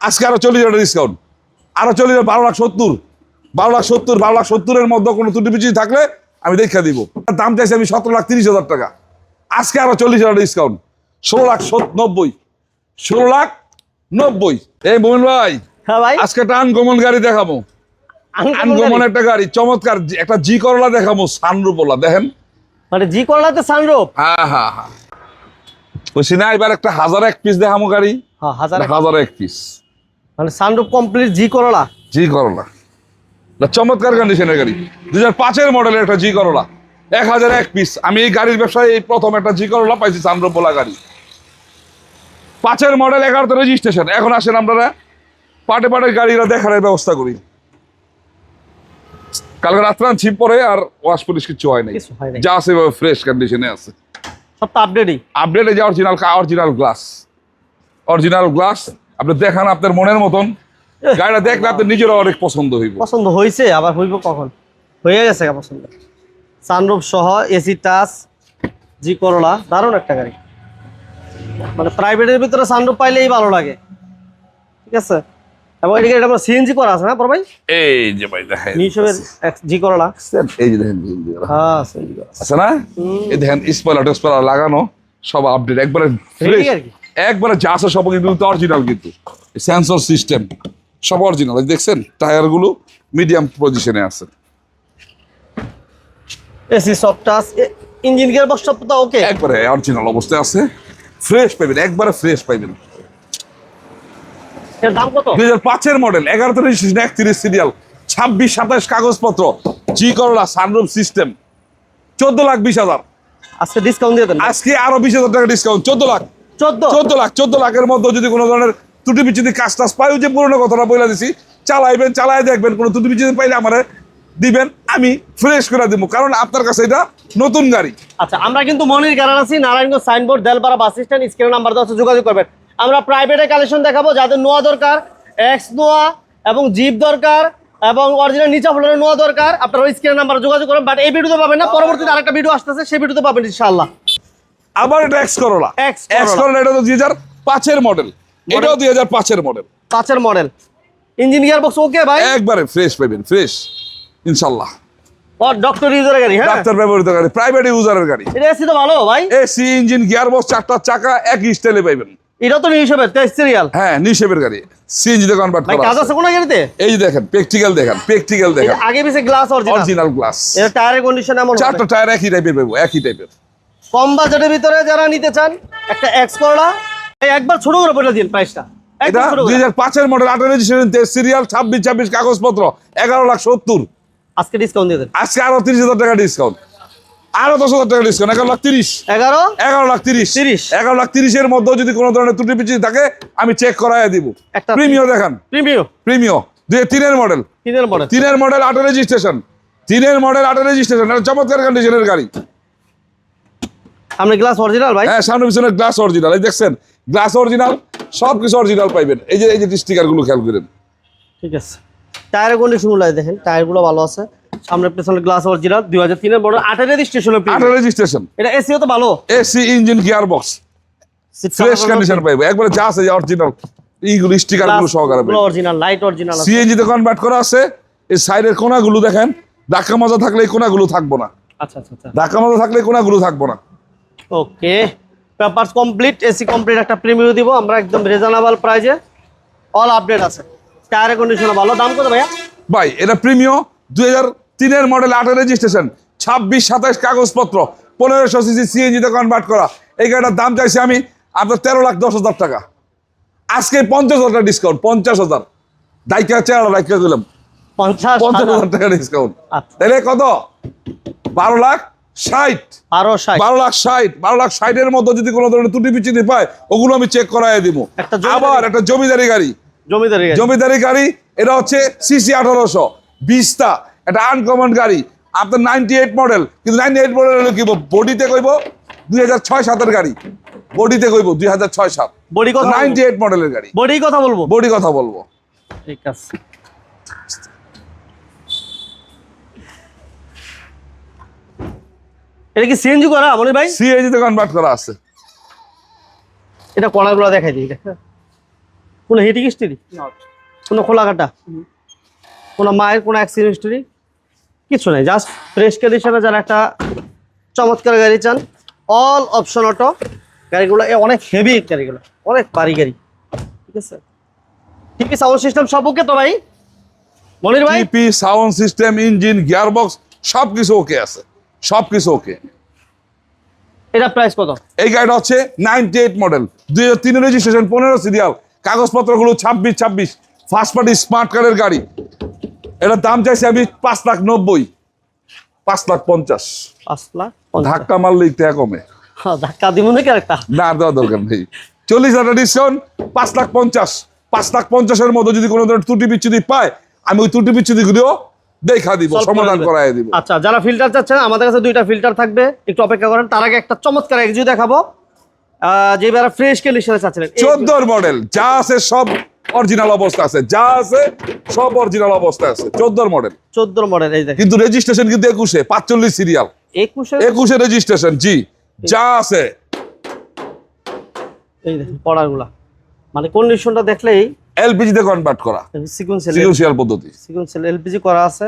আজকে আরও চল্লিশ হাজার ডিসকাউন্ট আরও চল্লিশ হাজার বারো লাখ সত্তর। বারো লাখ সত্তর বারো লাখ সত্তরের মধ্যে কোনো ত্রুটি পিছিয়ে থাকলে আমি দেখা দিব। দাম চাইছি আমি সতেরো লাখ তিরিশ হাজার টাকা। আজকে আরও চল্লিশ হাজার ডিসকাউন্ট ষোলো লাখ সত- নব্বই। ষোলো লাখ নব্বই। এই ভাই হ্যাঁ আজকে একটা আনকমন গাড়ি দেখাবো। আনকমন একটা গাড়ি চমৎকার। একটা জি করলা দেখাবো সানরুপলা দেখেন। মানে জি করলাতে সানরূপ? হ্যাঁ হ্যাঁ হ্যাঁ। বুঝছি না এবার একটা হাজার এক পিস দেখামো গাড়ি। হ্যাঁ হাজার এক পিস মানে সানরূপ কমপ্লিট জি করলা জি করলা না চমৎকার কন্ডিশনের গাড়ি। দু হাজার পাঁচের মডেলের একটা জি করলা এক হাজার এক পিস আমি এই গাড়ির ব্যবসায় এই প্রথম একটা জি করলা পাইছি সানরোপোলা গাড়ি। পাঁচের মডেল এগারোতে রেজিস্ট্রেশন এখন আসেন আপনারা পাটে পাটে গাড়িরা দেখার ব্যবস্থা করি। কালকে রাত্রে ছিপ পরে আর ওয়াশ পুলিশ কিছু হয় নাই। যা আছে ফ্রেশ কন্ডিশনে আছে। সব তো আপডেটই আপডেটে যে original original glass original glass আপনি দেখান আপনার মনের মতন। গাড়িটা দেখলে আপনার নিজেরও অনেক পছন্দ হইব। পছন্দ হয়েছে আবার হইব কখন? হয়ে গেছে পছন্দ। সানরূপ সহ এসি টাচ জি করলা দারুণ একটা গাড়ি। মানে প্রাইভেটের ভিতরে সানরূপ পাইলেই ভালো লাগে। ঠিক আছে? এবং এদিকে এটা সিএনজি করা আছে না পর ভাই? এই যে ভাই দেখেন। নিউসবের জি করলা এই যে দেখেন হ্যাঁ আছে না? এই দেখেন স্পয়লার টেসপয়লার লাগানো সব আপডেট একবারে ফ্রেশ। একবারে যা আছে সব কিন্তু অরিজিনাল কিন্তু। সেন্সর সিস্টেম সব অরিজিনাল দেখছেন টায়ারগুলো মিডিয়াম পজিশনে আছে। এসি সব টাচ ইঞ্জিন গিয়ার বক্স সব তো ওকে একবারে অরিজিনাল অবস্থায় আছে। ফ্রেশ পাইবেন একবারে ফ্রেশ পাইবেন। এর দাম কত? দুই হাজার পাঁচের মডেল এগারোতে রেজিস্ট্রেশন একত্রিশ সিরিয়াল ছাব্বিশ সাতাশ কাগজপত্র জি করলা সানরুফ সিস্টেম চোদ্দ লাখ বিশ হাজার। আজকে ডিসকাউন্ট দিয়ে দেন। আজকে আরও বিশ হাজার টাকা ডিসকাউন্ট চোদ্দ লাখ। চোদ্দ? লাখ চোদ্দ লাখের মধ্যে যদি কোনো ধরনের ত্রুটি বিচ্ছুতি কাজ টাজ পাই যে পুরোনো কথাটা বলে দিছি চালাইবেন চালাই দেখবেন কোনো ত্রুটি বিচ্ছুতি পাইলে আমার দিবেন আমি ফ্রেশ করে দিব কারণ আপনার কাছে এটা নতুন গাড়ি। আচ্ছা আমরা কিন্তু মনির গ্যারান আছি Narayanganj Signboard Delpara bus stand স্ক্রিনের নাম্বার আছে, যোগাযোগ করবেন। আমরা প্রাইভেটে কালেকশন দেখাবো যাদের নোয়া দরকার এক্স নোয়া এবং জিপ দরকার এবং অরিজিনাল নিচা ফ্লোরের নোয়া দরকার আপনারা ওই স্ক্রিনের নাম্বার যোগাযোগ করবেন বাট এই ভিডিওতে পাবেন না পরবর্তীতে আরেকটা ভিডিও আসতেছে সেই ভিডিওতে পাবেন ইনশাআল্লাহ। আবার এটা এক্স করোলা এক্স করোলা এটা তো দুই হাজার পাঁচের মডেল এটাও দুই হাজার পাঁচের মডেল পাঁচের model engine gear box okay ভাই? একবারে ফ্রেশ পাইবেন ফ্রেশ ইনশাল্লাহ। ও ডক্টর ইউজারের গাড়ি হ্যাঁ? ডাক্তার ব্যবহৃত গাড়ি প্রাইভেট ইউজারের গাড়ি। এটা এসি তো ভালো ভাই? এসি ইঞ্জিন গিয়ার বক্স চারটা চাকা একই স্টাইলে পাইবেন। এটা তো হিসেবে তেইশ সিরিয়াল হ্যাঁ নিশেপের গাড়ি। সিএনজি তে কনভার্ট করা কাজ আছে। কোনো গাড়িতে? এই যে দেখেন প্র্যাকটিক্যাল দেখেন প্র্যাকটিক্যাল দেখেন। আগে পিছে গ্লাস অরিজিনাল অরিজিনাল গ্লাস এটা টায়ারের কন্ডিশন এমন চারটা টায়ার একই টাইপের পাবো একই টাইপের কম বাজেটের ভিতরে যারা নিতে চান একটা এক্স করলা। এই একবার ছোট করে বলে দিন প্রাইসটা এটা দুই হাজার পাঁচের মডেল আঠারো রেজিস্ট্রেশন সিরিয়াল ছাব্বিশ ছাব্বিশ কাগজপত্র এগারো লাখ সত্তর। আজকে ডিসকাউন্ট দিয়ে দেন। আজকে আরও তিরিশ হাজার টাকা ডিসকাউন্ট আরও দশ হাজার টাকা ডিসকাউন্ট এগারো লাখ তিরিশ। এগারো? এগারো লাখ তিরিশ। 30 এগারো লাখ তিরিশের মধ্যে যদি কোনো ধরনের ত্রুটি পিছিয়ে থাকে আমি চেক করাই দিব। একটা- প্রিমিয় দেখান। প্রিমিয় প্রিমিয় দুই তিনের মডেল তিনের মডেল তিনের মডেল আটো রেজিস্ট্রেশন তিনের মডেল আটো রেজিস্ট্রেশন চমৎকার কন্ডিশনের গাড়ি। আপনি গ্লাস অরিজিনাল ভাই? হ্যাঁ সামনে পিছনে গ্লাস অরিজিনাল এই দেখছেন? গ্লাস অরিজিনাল সব কিছু অরিজিনাল পাইবেন। এই যে এই যে স্টিকারগুলো খেয়াল করেন। ঠিক আছে। টায়ারের কন্ডিশনগুলো দেখেন টায়ারগুলো ভালো আছে। সামনে পেছনে গ্লাস অরিজিনাল দুই হাজার তিনের মডেল আঠারো রেজিস্ট্রেশন আটো রেজিস্ট্রেশন এটা এসিও তো ভালো। AC engine gear box fresh condition পাইবো। একবারে যা আছে অরিজিনাল এইগুলো স্টিকারগুলো সহকারে অরিজিনাল লাইট অরিজিনাল আছে। সিএনজি তে কনভার্ট করা আছে। এই সাইডের কোনাগুলো দেখেন ধাক্কা মাজা থাকলে এই কোনাগুলো থাকব না। আচ্ছা আচ্ছা আচ্ছা। ধাক্কা মাজা থাকলে এই কোনাগুলো থাকব না। Okay papers complete AC complete একটা প্রিমিয়াম দিব আমরা একদম রিজনেবল প্রাইজে অল আপডেট আছে। টায়ারের কন্ডিশন ভালো। দাম কত ভাইয়া? ভাই এটা প্রিমিয় দুই হাজার তিনের মডেল আটের রেজিস্ট্রেশন ছাব্বিশ সাতাশ কাগজপত্র পনেরোশো সিসি সিএনজিতে কনভার্ট করা। এই গাড়িটার দাম চাইছি আমি আপনার তেরো লাখ দশ হাজার টাকা। আজকে পঞ্চাশ হাজার টাকা ডিসকাউন্ট পঞ্চাশ হাজার। দায়িকা চেয়ার দায়িকা দিলাম। পঞ্চাশ। হাজার। টাকা ডিসকাউন্ট আচ্ছা। তাহলে কত? বারো লাখ? ষাট। আরও ষাট। বারো লাখ ষাট। বারো লাখ ষাটের মধ্যে যদি কোনো ধরনের ত্রুটি বিচ্ছিন্ন পায় ওগুলো আমি চেক করাই দিব। আবার একটা জমিদারি গাড়ি। জমিদারি জমিদারি গাড়ি এটা হচ্ছে সিসি আঠারোশো বিশটা। এটা আনকমন গাড়ি। আপনার নাইনটি এইট মডেল কিন্তু নাইনটি এইট মডেল হলো কি বডিতে কইব দুই হাজার ছয় সাতের গাড়ি। বডিতে কইব দুই হাজার ছয় সাত। বডি কথা নাইনটি এইট মডেলের গাড়ি। বডি কথা বলব। বডি কথা বলব। ঠিক আছে। এটা কি সিএনজি করা মনে ভাই? সিএনজি তে কনভার্ট করা আছে। এটা কণাগুলো দেখাই দিই কোনো হিটিং হিস্ট্রি কোনো খোলা কাটা? কোনো মায়ের কোনো অ্যাক্সিডেন্ট হিস্ট্রি কিছু নেই জাস্ট ফ্রেশ কন্ডিশনে যারা একটা চমৎকার গাড়ি চান অল অপশন অটো গাড়িগুলো এ অনেক হেভি গাড়িগুলো অনেক ভারী গাড়ি ঠিক আছে? টিপি সাউন্ড সিস্টেম সব ওকে তো ভাই? মনির ভাই? টিপি সাউন্ড সিস্টেম ইঞ্জিন গিয়ারবক্স সব কিছু ওকে আছে। সব কিছু ওকে এটা প্রাইস কত? এই গাড়িটা হচ্ছে নাইনটি এইট মডেল দুই হাজার তিনের রেজিস্ট্রেশন পনেরো সিরিয়াল কাগজপত্রগুলো ছাব্বিশ ছাব্বিশ ফার্স্ট পার্টি স্মার্ট কারের গাড়ি। এটার দাম চাইছি আমি পাঁচ লাখ নব্বই পাঁচ লাখ পঞ্চাশ। পাঁচ লাখ ধাক্কা মারলে টাকা কমে। হ্যাঁ, ধাক্কা দিব নাকি আরেকটা না আর দেওয়ার দরকার নেই। চল্লিশ হাজার ডিসকাউন্ট পাঁচ লাখ পঞ্চাশ। পাঁচ লাখ পঞ্চাশের মতো যদি কোনো ধরনের ত্রুটি বিচ্ছুতি পায় আমি ওই ত্রুটি বিচ্ছুতি গুলো দেখা দিব সমাধান। করাই দিব। আচ্ছা যারা ফিল্টার চাচ্ছেন আমাদের কাছে দুইটা ফিল্টার থাকবে। একটু অপেক্ষা করেন তার আগে একটা চমৎকার এক্সিউ দেখাবো। যে যারা ফ্রেশ কন্ডিশনে চাচ্ছিলেন। এই- চোদ্দোর মডেল যা আছে সব অরিজিনাল অবস্থা আছে যা আছে সব অরিজিনাল অবস্থা আছে চোদ্দোর মডেল চোদ্দোর মডেল এই দেখেন। কিন্তু রেজিস্ট্রেশন কিন্তু একুশে পাঁচচল্লিশ সিরিয়াল একুশে? একুশে রেজিস্ট্রেশন জি যা আছে। এই দেখেন পড়াগুলা। মানে কন্ডিশনটা দেখলেই এলপিজি তে কনভার্ট করা। সিকুয়েন্সিয়াল পদ্ধতি। সিকুয়েন্সিয়াল এলপিজি করা আছে।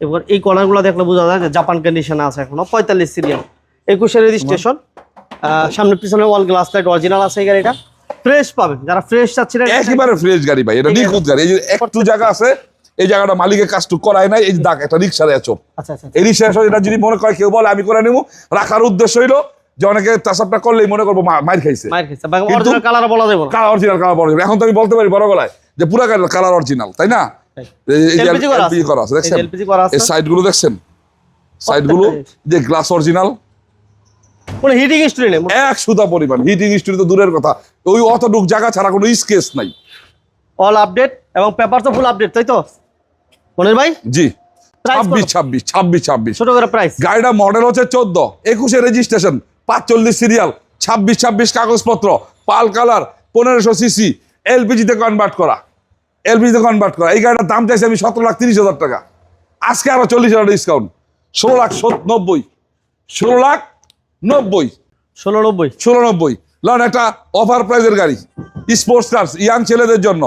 এবার এই কর্নারগুলো দেখলে বোঝা যায় যে জাপান কন্ডিশনে আছে এখনও। পঁয়তাল্লিশ সিরিয়াল। একুশে রেজিস্ট্রেশন সামনে পিছনে ওয়াল গ্লাস লাইট অরিজিনাল আছে এই গাড়িটা। ফ্রেশ পাবেন যারা ফ্রেশ চাচ্ছিলেন একেবারে ফ্রেশ গাড়ি ভাই। এটা নিখুঁত গাড়ি। এই যে একটু জায়গা আছে এই জায়গাটা মালিকের কাজ টুক করায় নাই। এই দাগ একটা রিক্সার চোপ আচ্ছা আচ্ছা এই রিক্সা এটা যদি মনে করে কেউ বলে আমি করে নেব। রাখার উদ্দেশ্য হইল যে অনেকে তাসাবটা করলেই মনে করব খাইছে। মায়ের কিন্তু- অরিজিনাল কালার বলা যাবে কালার অরিজিনাল কালার বড় এখন তো আমি বলতে পারি বড় গলায় যে পুরা কালার অরিজিনাল তাই না? করা আছে। দেখছেন? এই যে দেখছেন? গ্লাস অরিজিনাল কোনো হিটিং হিস্ট্রি নেই। এক সুতা পরিমাণ। হিটিং হিস্ট্রি তো দূরের কথা। ওই অতটুক জায়গা ছাড়া কোনো স্কেচ নাই। অল আপডেট এবং পেপার তো ফুল আপডেট তাই তো? মনির ভাই? জি। ছাব্বিশ ছাব্বিশ ছাব্বিশ ছাব্বিশ। ছোট করে প্রাইস গাড়িটা মডেল হচ্ছে চোদ্দ। একুশে রেজিস্ট্রেশন পাঁচচল্লিশ সিরিয়াল ছাব্বিশ ছাব্বিশ কাগজপত্র পাল কালার পনেরোশো সিসি এলপিজিতে কনভার্ট করা। এলপিজিতে কনভার্ট করা। এই গাড়িটার দাম চাইছে আমি সতেরো লাখ তিরিশ হাজার টাকা। আজকে আরও চল্লিশ হাজার ডিসকাউন্ট ষোলো লাখ নব্বই। ষোলো লাখ নব্বই। ষোলো নব্বই। ষোলো নব্বই। লন একটা অফার প্রাইজের গাড়ি। স্পোর্টস কার্স ইয়াং ছেলেদের জন্য।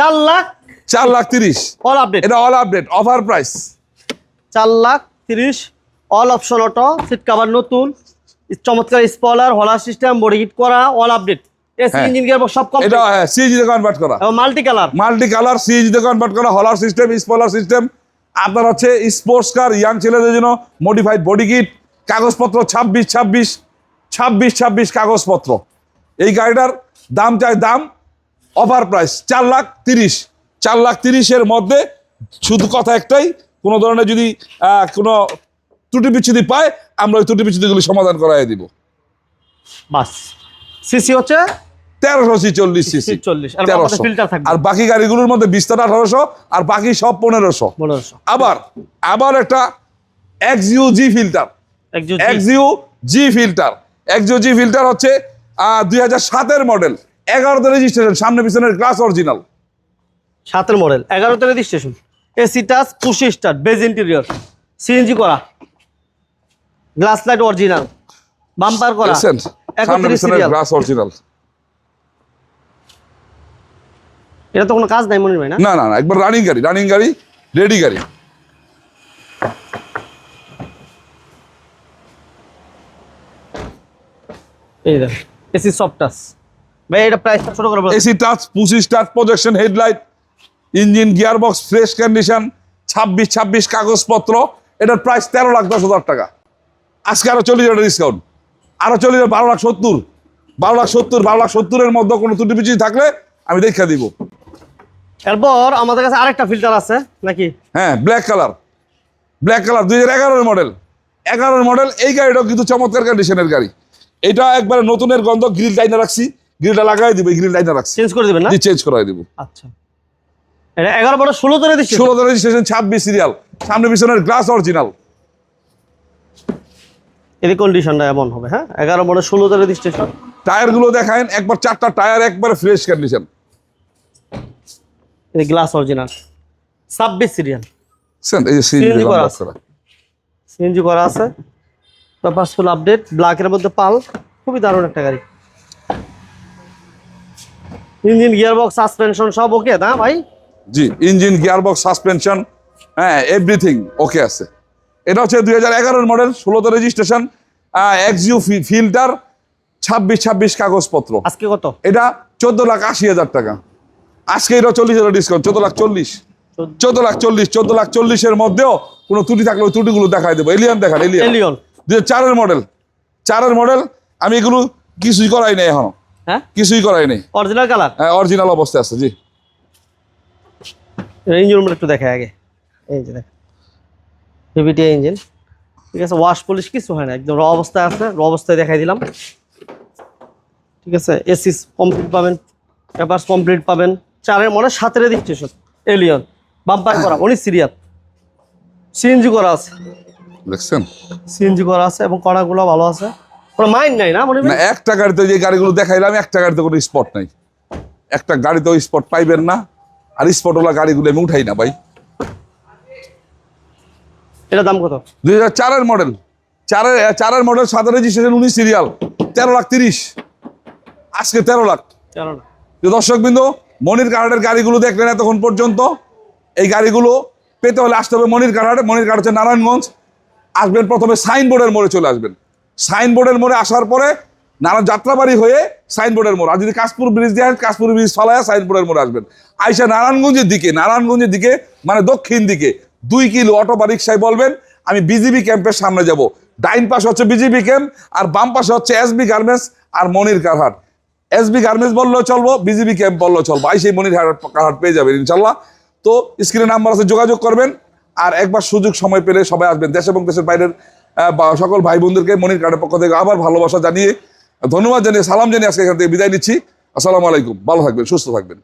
চার লাখ চার লাখ তিরিশ। অল আপডেট এটা অল আপডেট অফার প্রাইস চার লাখ তিরিশ। All option auto seat cover নতুন। চমৎকার স্পলার হলার সিস্টেম বডি হিট করা অল আপডেট হ্যাঁ। ইঞ্জিন গিয়ার সব কম এটা কনভার্ট করা। এবং মাল্টি কালার মাল্টি কালার সিএজিতে কনভার্ট করা হলার সিস্টেম স্পলার সিস্টেম আপনার হচ্ছে স্পোর্টস কার ইয়াং ছেলেদের জন্য মডিফাইড বডি কিট কাগজপত্র ছাব্বিশ ছাব্বিশ ছাব্বিশ ছাব্বিশ কাগজপত্র। এই গাড়িটার দাম চাই দাম অফার প্রাইস চার লাখ তিরিশ। চার লাখ তিরিশের মধ্যে শুধু কথা একটাই কোনো ধরনের যদি কোনো ত্রুটি বিচ্ছুতি পায় আমরা ওই ত্রুটি বিচ্ছুতিগুলি সমাধান করাই দিব। বাস। সিসি হচ্ছে? তেরোশো ছিচল্লিশ সিসি। 40 আর তেরোশো। আর বাকি গাড়িগুলোর মধ্যে বিস্তার আঠারোশো আর বাকি সব পনেরোশো। আবার আবার একটা এক্সিউ জি ফিল্টার এক্সিউ জি। ফিল্টার এক্সিউ জি ফিল্টার হচ্ছে দুই হাজার সাতের মডেল এগারোতে রেজিস্ট্রেশন সামনে পিছনের গ্লাস অরিজিনাল সাতের মডেল এগারোতে registration AC touch push start beige interior CNG করা। গ্লাস লাইট অরিজিনাল বাম্পার করা। গ্লাস অরিজিনাল এটা তো কোনো কাজ নাই মনির ভাই না? না না একবার রানিং গাড়ি রানিং গাড়ি রেডি গাড়ি। এই দেখ এসি সফট টাচ ভাই এটা প্রাইসটা ছোট করে AC touch push start projection headlight engine gearbox fresh condition ছাব্বিশ ছাব্বিশ কাগজপত্র। এটার প্রাইস তেরো লাখ দশ হাজার টাকা। আজকে আরও চল্লিশ হাজার ডিসকাউন্ট আরও চল্লিশ হাজার বারো লাখ সত্তর। বারো লাখ সত্তর বারো লাখ সত্তরের মধ্যে কোনো ত্রুটি পিছিয়ে থাকলে আমি দেখা দিব। এরপর আমাদের কাছে আরেকটা ফিল্টার আছে নাকি? হ্যাঁ ব্ল্যাক কালার ব্ল্যাক কালার দুই হাজার এগারোর মডেল এগারোর মডেল এই গাড়িটাও কিন্তু চমৎকার কন্ডিশনের গাড়ি। এটা একবারে নতুনের গন্ধ গ্রিল লাইনে রাখছি। গ্রিলটা লাগাই দিব গ্রিল লাইনে রাখছি। চেঞ্জ করে দিবেন না? চেঞ্জ করাই দিব। আচ্ছা। এটা এগারো বড় ষোলো দিচ্ছি ষোলো রেজিস্ট্রেশন ছাব্বিশ সিরিয়াল সামনে পিছনের গ্লাস অরিজিনাল এর কন্ডিশনটা এমন হবে হ্যাঁ? এগারো বড় ষোলো ধরে রেজিস্ট্রেশন টায়ারগুলো দেখেন একবার চারটা টায়ার একবারে ফ্রেশ কন্ডিশন এই গ্লাস অরিজিনাল ছাব্বিশ সিরিয়াল এই যে CNG করা আছে। সিএনজি করা আছে। পেপারস ফুল আপডেট ব্ল্যাকের মধ্যে পাল। খুবই দারুণ একটা গাড়ি। ইঞ্জিন গিয়ার বক্স সাসপেনশন সব ওকে না ভাই? জি ইঞ্জিন গিয়ারবক্স সাসপেনশন হ্যাঁ এভরিথিং ওকে আছে। এটা হচ্ছে দুই হাজার এগারোর মডেল ষোলোতে রেজিস্ট্রেশন এক্সিউ ফিল্টার ছাব্বিশ ছাব্বিশ কাগজপত্র। আজকে কত? এটা চোদ্দ লাখ আশি হাজার টাকা। আজকে এটা চল্লিশ হাজার ডিসকাউন্ট চোদ্দ লাখ চল্লিশ। চোদ্দ লাখ চল্লিশ চোদ্দ লাখ চল্লিশের মধ্যেও কোনো ত্রুটি থাকলে ওই ত্রুটিগুলো দেখাই দেবো। এলিয়ান দেখান এলিয়ান এলিয়ন দুই চারের মডেল চারের মডেল আমি এগুলো কিছুই করাই নাই এখনও। হ্যাঁ? কিছুই করাই নাই। অরিজিনাল কালার অরিজিনাল অবস্থায় আছে জি। ইঞ্জিন একটু দেখে আগে। এই যে দেখ। ভিভিটি ইঞ্জিন ঠিক আছে ওয়াশ পলিশ কিছু হয় না একদম র অবস্থায় আছে র অবস্থায় দেখাই দিলাম। ঠিক আছে এসি কমপ্লিট পাবেন পেপারস কমপ্লিট পাবেন চারের মনে সাতের রেজিস্ট্রেশন এলিয়ন বাম্পার করা উনি সিরিয়াল সিএনজি করা আছে। দেখছেন? সিএনজি করা আছে এবং কড়াগুলো ভালো আছে। কোনো মাইন্ড নাই না মনে না একটা গাড়িতে যে গাড়িগুলো দেখাইলাম একটা গাড়িতে কোনো স্পট নাই। একটা গাড়িতেও স্পট পাইবেন না আর স্পটওয়ালা গাড়িগুলো আমি উঠাই না ভাই। এটা দাম কত? দুই হাজার চারের মডেল চারের চারের মডেল সাদা রেজিস্ট্রেশন উনিশ সিরিয়াল তেরো লাখ তিরিশ। আজকে তেরো লাখ। জানো না যে দর্শকবৃন্দ মনির কার্ডের গাড়িগুলো দেখলেন এতক্ষণ পর্যন্ত। এই গাড়িগুলো পেতে হলে আসতে হবে মনির কার্ডে মনির কার্ড হচ্ছে নারায়ণগঞ্জ। আসবেন প্রথমে সাইনবোর্ডের মোড়ে চলে আসবেন। সাইনবোর্ডের মোড়ে আসার পরে নারায়ণ যাত্রাবাড়ি হয়ে সাইনবোর্ডের মোড়। আর যদি কাশপুর ব্রিজ দিয়ে কাশপুর ব্রিজ ফালায় সাইনবোর্ডের মোড়ে আসবেন। আইসা নারায়ণগঞ্জের দিকে নারায়ণগঞ্জের দিকে মানে দক্ষিণ দিকে। দুই কিলো অটো বা রিক্সায় বলবেন, আমি বিজিবি ক্যাম্পের সামনে যাব। ডাইন পাশে হচ্ছে বিজিবি ক্যাম্প, আর বাম পাশে হচ্ছে এসবি গার্মেন্টস আর মনির কারহাট। এসবি গার্মেন্টস বললেও চলবো, বিজিবি ক্যাম্প বললেও চলবো। আই সেই মনির হাট কারহাট পেয়ে যাবেন ইনশাল্লাহ। তো স্ক্রিনে নাম্বার আছে, যোগাযোগ করবেন, আর একবার সুযোগ সময় পেলে সবাই আসবেন। দেশ এবং দেশের বাইরের সকল ভাই বোনদেরকে মনির কার্ডের পক্ষ থেকে আবার ভালোবাসা জানিয়ে, ধন্যবাদ জানিয়ে, সালাম জানিয়ে আজকে এখান থেকে বিদায় নিচ্ছি। আসসালামু আলাইকুম, ভালো থাকবেন, সুস্থ থাকবেন।